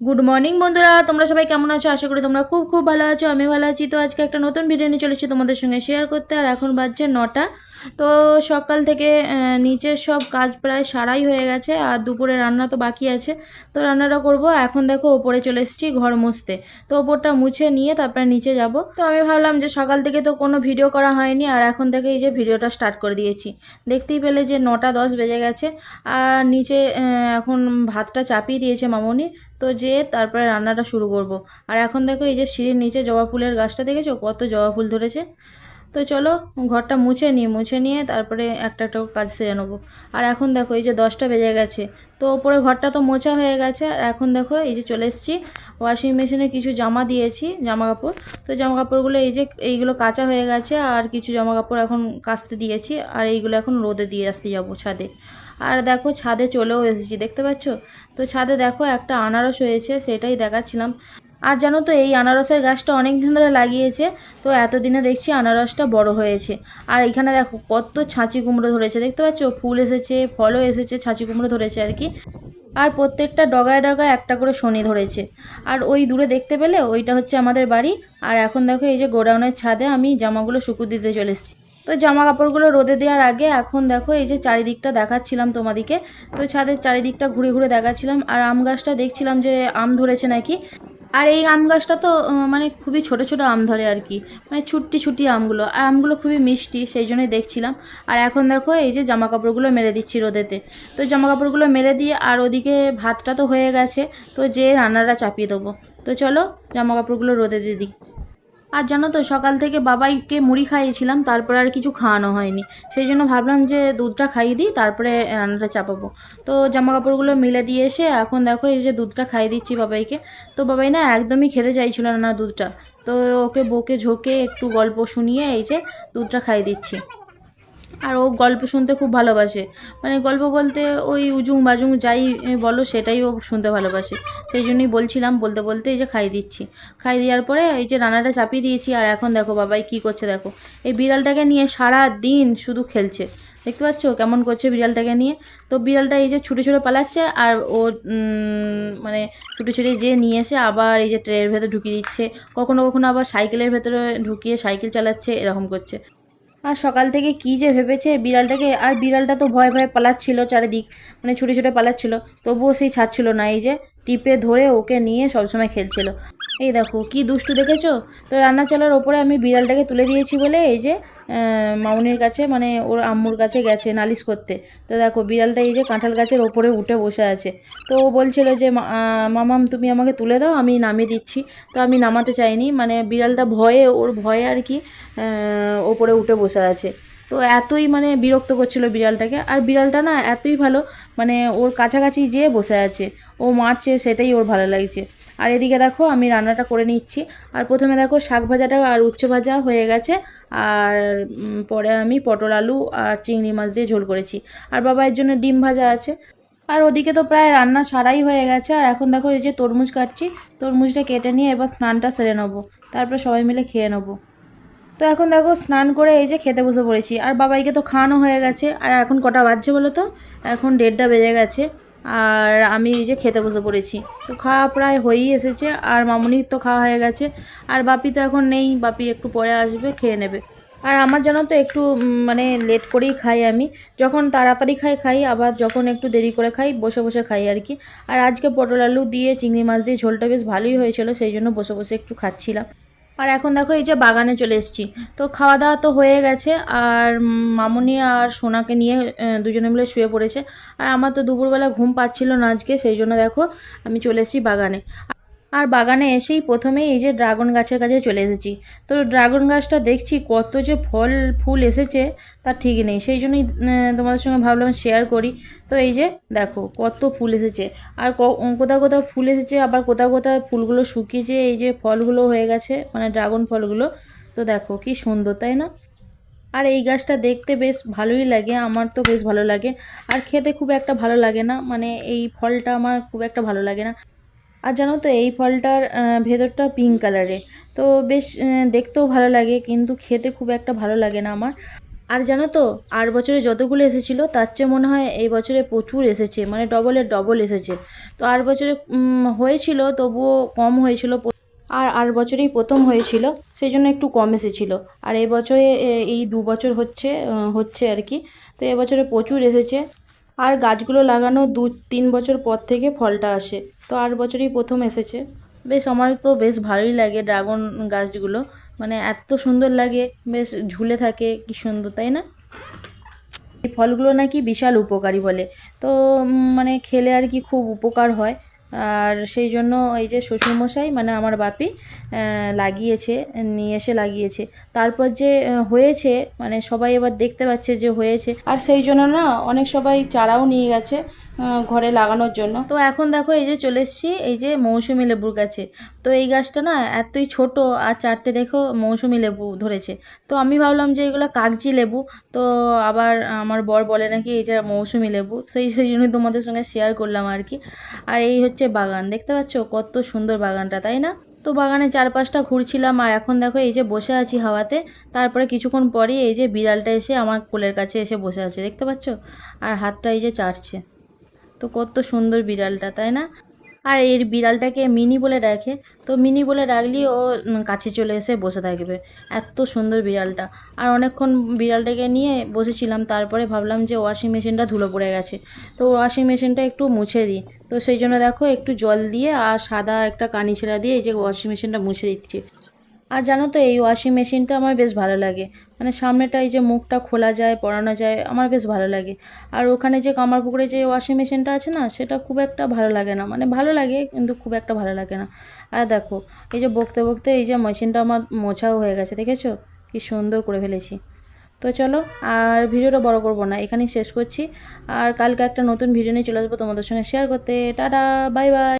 Good morning বন্ধুরা। তোমরা সবাই কেমন আছো? আশা করি তোমরা খুব খুব ভালো আছো আমি ভালো আছি। তো আজকে একটা নতুন ভিডিও নিয়ে চলেছি তোমাদের সঙ্গে শেয়ার করতে, আর এখন বাজছে নটা। তো সকাল থেকে নিচের সব কাজ প্রায় সারাই হয়ে গেছে, আর দুপুরে রান্না তো বাকি আছে। তো রান্নাটা করব। এখন দেখো, ওপরে চলে এসেছি ঘর মুছতে। তো ওপরটা মুছে নিয়ে তারপরে নিচে যাব। তো আমি ভাবলাম যে সকাল থেকে তো কোনো ভিডিও করা হয়নি, আর এখন থেকে এই যে ভিডিওটা স্টার্ট করে দিয়েছি। দেখতেই পেলে যে নটা দশ বেজে গেছে, আর নিচে এখন ভাতটা চাপিয়ে দিয়েছে মামনি। তো যে তারপরে রান্নাটা শুরু করব। আর এখন দেখো এই যে সিঁড়ির নিচে জবা ফুলের গাছটা দেখেছ? কত জবা ফুল ধরেছে। তো চলো ঘরটা মুছে নিই, মুছে নিয়ে তারপরে একটা একটা কাজ সেরে নেব। আর এখন দেখো এই যে দশটা বেজে গেছে। তো ওপরে ঘরটা তো মোছা হয়ে গেছে। আর এখন দেখো এই যে চলে এসেছি। ওয়াশিং মেশিনে কিছু জামা দিয়েছি জামা কাপড় তো জামা কাপড়গুলো এই যে, এইগুলো কাঁচা হয়ে গেছে আর কিছু জামা কাপড় এখন কাচতে দিয়েছি আর এইগুলো এখন রোদে দিয়ে আসতে যাব ছাদে। আর দেখো ছাদে চলেও এসেছি, দেখতে পাচ্ছ? তো ছাদে দেখো একটা আনারস হয়েছে, সেটাই দেখাচ্ছিলাম। আর জানো তো, এই আনারসের গাছটা অনেক দিন ধরে লাগিয়েছে, তো এতদিনে দেখছি আনারসটা বড় হয়েছে। আর এখানে দেখো কত ছাঁচি কুমড়ো ধরেছে, দেখতে পাচ্ছ? ফুল এসেছে, ফলও এসেছে, ছাঁচি কুমড়ো ধরেছে আর কি। আর প্রত্যেকটা ডগায় ডগায় একটা করে শনি ধরেছে। আর ওই দূরে দেখতে পেলে ওইটা হচ্ছে আমাদের বাড়ি। আর এখন দেখো এই যে গোডাউনের ছাদে আমি জামাগুলো শুকু দিতে চলে এসেছি। তো জামা কাপড়গুলো রোদে দেওয়ার আগে এখন দেখো এই যে চারিদিকটা দেখাচ্ছিলাম তোমাদিকে। তো ছাদের চারিদিকটা ঘুরে ঘুরে দেখাচ্ছিলাম। আর আম গাছটা দেখছিলাম যে আম ধরেছে নাকি। আর এই আম গাছটা তো মানে খুবই ছোট ছোট আম ধরে আর কি। মানে ছুট্টি ছুটি আমগুলো। আর আমগুলো খুবই মিষ্টি, সেই জন্যই দেখছিলাম। আর এখন দেখো, এই যে জামা কাপড়গুলো মেলে দিচ্ছি রোদেতে। তো জামা কাপড়গুলো মেলে দিয়ে আর ওদিকে ভাতটা তো হয়ে গেছে, তো যে রান্নাটা চাপিয়ে দেবো। তো চলো জামা কাপড়গুলো রোদে দিয়ে দিই। আর জানো তো, সকাল থেকে বাবাইকে মুড়ি খাইয়েছিলাম, তারপরে আর কিছু খাওয়ানো হয়নি। সেই জন্য ভাবলাম যে দুধটা খাইয়ে দিই, তারপরে রান্নাটা চাপাবো। তো জামা কাপড়গুলো মিলে দিয়ে এসে এখন দেখো এই যে দুধটা খাইয়ে দিচ্ছি বাবাইকে। তো বাবাই না একদমই খেতে চাইছিল না দুধটা। তো ওকে বকে ঝোঁকে একটু গল্প শুনিয়ে এই যে দুধটা খাইয়ে দিচ্ছি। আর ও গল্প শুনতে খুব ভালোবাসে। মানে গল্প বলতে ওই উজুং বাজুং যাই বলো সেটাই ও শুনতে ভালোবাসে। সেই জন্যই বলছিলাম বলতে বলতে এই যে খাই দিচ্ছি। খাই দেওয়ার পরে এই যে রান্নাটা চাপিয়ে দিয়েছি আর এখন দেখো বাবাই কি করছে দেখো। এই বিড়ালটাকে নিয়ে সারা দিন শুধু খেলছে। দেখতে পাচ্ছ কেমন করছে বিড়ালটাকে নিয়ে? তো বিড়ালটা এই যে ছুটে ছুটে পালাচ্ছে আর ও মানে ছুটে ছুটে যে নিয়ে এসে আবার এই যে ট্রেনের ভেতরে ঢুকিয়ে দিচ্ছে। কখনো কখনো আবার সাইকেলের ভেতরে ঢুকিয়ে সাইকেল চালাচ্ছে, এরকম করছে। আর সকাল থেকে কি যে ভেবেছে, বিড়ালটাকে, আর বিড়ালটা তো ভয় ভয়ে পালাচ্ছিল চারিদিক মানে ছুটে ছুটে পালাচ্ছিল, তবুও সেই ছাড়ছিল না। এই যে টিপে ধরে ওকে নিয়ে সবসময় খেলছিল। এই দেখো কি দুষ্টু দেখেছ? তো রান্না চালার ওপরে আমি বিড়ালটাকে তুলে দিয়েছি বলে এই যে আহ, মামুনির কাছে মানে ওর আম্মুর কাছে গেছে নালিশ করতে। তো দেখো বিড়ালটা এই যে কাঁঠাল গাছের ওপরে উঠে বসে আছে। তো ও বলছিল যে মামাম তুমি আমাকে তুলে দাও আমি নামিয়ে দিচ্ছি। তো আমি নামাতে চাইনি মানে বিড়ালটা ভয়ে ওর ভয়ে আর কি ওপরে উঠে বসে আছে। তো এতই মানে বিরক্ত করছিল বিড়ালটাকে। আর বিড়ালটা না এতই ভালো মানে ওর কাছাকাছি যেয়ে বসে আছে। ও মারছে, সেটাই ওর ভালো লাগছে। আর এদিকে দেখো, আমি রান্নাটা করে নিচ্ছি। আর প্রথমে দেখো, শাক ভাজাটা আর উচ্ছে ভাজা হয়ে গেছে। আর পরে আমি পটল আলু আর চিংড়ি মাছ দিয়ে ঝোল করেছি। আর বাবার জন্য ডিম ভাজা আছে। আর ওদিকে তো প্রায় রান্না সারাই হয়ে গেছে। আর এখন দেখো, এই যে তরমুজ কাটছি। তরমুজটা কেটে নিয়ে এবার স্নানটা সেরে নেব। তারপরে সবাই মিলে খেয়ে নেব। তো এখন দেখো, স্নান করে এই যে খেতে বসে পড়েছি। আর বাবাইকে তো খাওয়ানো হয়ে গেছে। আর এখন কটা বাজছে বলো তো? এখন দেড়টা বেজে গেছে। আর আমি এই যে খেতে বসে পড়েছি। তো খাওয়া প্রায় হয়েই এসেছে, আর মামুনির তো খাওয়া হয়ে গেছে। আর বাপি তো এখন নেই, বাপি একটু পরে আসবে, খেয়ে নেবে। আর আমার জানো তো একটু মানে লেট করেই খাই আমি। যখন তাড়াতাড়ি খাই খাই, আবার যখন একটু দেরি করে খাই, বসে বসে খাই আর কি। আর আজকে পটল আলু দিয়ে, চিংড়ি মাছ দিয়ে ঝোলটা বেশ ভালোই হয়েছিল, সেই জন্য বসে বসে একটু খাচ্ছিলাম। আর এখন দেখো এই যে বাগানে চলে এসেছি। তো খাওয়া দাওয়া তো হয়ে গেছে, আর মামনি আর সোনাকে নিয়ে দুজনে মিলে শুয়ে পড়েছে। আর আমার তো দুপুরবেলা ঘুম পাচ্ছিল না আজকে, সেই জন্য দেখো আমি চলে এসেছি বাগানে। আর বাগানে এসেই প্রথমেই এই যে ড্রাগন গাছের কাছে চলে এসেছি। তো ড্রাগন গাছটা দেখছি কত যে ফল, ফুল এসেছে তার ঠিক নেই। সেই জন্যই তোমাদের সঙ্গে ভাবলাম শেয়ার করি। তো এই যে দেখো, কত ফুল এসেছে। আর কোথাও কোথাও ফুল এসেছে, আবার কোথাও কোথাও ফুলগুলো শুকিয়েছে, এই যে ফলগুলো হয়ে গেছে মানে ড্রাগন ফলগুলো। তো দেখো কি সুন্দর, তাই না? আর এই গাছটা দেখতে বেশ ভালোই লাগে, আমার তো বেশ ভালো লাগে। আর খেতে খুব একটা ভালো লাগে না মানে এই ফলটা আমার খুব একটা ভালো লাগে না। আর জানো তো, এই ফলটার ভেতরটা পিঙ্ক কালারের তো বেশ দেখতেও ভালো লাগে, কিন্তু খেতে খুব একটা ভালো লাগে না আমার। আর জানো তো, আর বছরে যতগুলো এসেছিল, তার চেয়ে মনে হয় এই বছরে প্রচুর এসেছে মানে ডবলের ডবল এসেছে। তো আর বছরে হয়েছিল, তবুও কম হয়েছিল আর আর বছরেই প্রথম হয়েছিল সেই জন্য একটু কম এসেছিল। আর এই বছরে এই দু বছর হচ্ছে হচ্ছে আর কি। তো এবছরে প্রচুর এসেছে। আর গাছগুলো লাগানো দু, তিন বছর পর থেকে ফলটা আসে। তো আট বছরই প্রথম এসেছে। বেশ, আমার তো বেশ ভালোই লাগে ড্রাগন গাছগুলো। মানে এত সুন্দর লাগে, বেশ ঝুলে থাকে, কি সুন্দর, তাই না? এই ফলগুলো নাকি বিশাল উপকারী বলে। তো মানে খেলে আর কি খুব উপকার হয়। আর সেই জন্য এই যে শ্বশুরমশাই মানে আমার বাপি লাগিয়েছে, নিয়ে এসে লাগিয়েছে। তারপর যে হয়েছে মানে সবাই এবার দেখতে পাচ্ছে যে হয়েছে। আর সেই জন্য না, অনেক সবাই চারাও নিয়ে গেছে। ঘরে লাগানোর জন্য। তো এখন দেখো এই যে চলে এসেছি, এই যে মৌসুমি লেবুর গাছে। তো এই গাছটা না এতই ছোট আর চারটে দেখো মৌসুমি লেবু ধরেছে। তো আমি ভাবলাম যে এগুলো কাগজি লেবু, তো আবার আমার বর বলে নাকি এটা মৌসুমি লেবু, সেই সেই জন্যই তোমাদের সঙ্গে শেয়ার করলাম আর কি। আর এই হচ্ছে বাগান, দেখতে পাচ্ছ কত সুন্দর বাগানটা, তাই না? তো বাগানের চারপাশটা ঘুরছিলাম আর এখন দেখো এই যে বসে আছি হাওয়াতে। তারপরে কিছুক্ষণ পরেই এই যে বিড়ালটা এসে আমার কোলের কাছে এসে বসে আছে, দেখতে পাচ্ছ? আর হাতটা এই যে চাটছে। তো কত সুন্দর বিড়ালটা, তাই না? আর এর বিড়ালটাকে মিনি বলে ডাকে। তো মিনি বলে ডাকলেই ও কাছে চলে এসে বসে থাকবে। এত সুন্দর বিড়ালটা। আর অনেকক্ষণ বিড়ালটাকে নিয়ে বসেছিলাম, তারপরে ভাবলাম যে ওয়াশিং মেশিনটা ধুলো পড়ে গেছে। তো ওয়াশিং মেশিনটা একটু মুছে দিই। তো সেই জন্য দেখো একটু জল দিয়ে আর সাদা একটা কানি ছেঁড়া দিয়ে এই যে ওয়াশিং মেশিনটা মুছে দিচ্ছি। আর জানো তো, এই ওয়াশিং মেশিনটা আমার বেশ ভালো লাগে। মানে সামনেটা এই যে মুখটা খোলা যায়, পরানো যায়, আমার বেশ ভালো লাগে। আর ওখানে যে কামারপুকুরে যে ওয়াশিং মেশিনটা আছে না, সেটা খুব একটা ভালো লাগে না। মানে ভালো লাগে, কিন্তু খুব একটা ভালো লাগে না। আর দেখো, এই যে বকতে বকতে এই যে মেশিনটা আমার মোছাও হয়ে গেছে, দেখেছ? কি সুন্দর করে ফেলেছি। তো চলো, আর ভিডিওটা বড় করব না, এখানেই শেষ করছি। আর কালকে একটা নতুন ভিডিও নিয়ে চলে আসব তোমাদের সঙ্গে শেয়ার করতে। Tata bye bye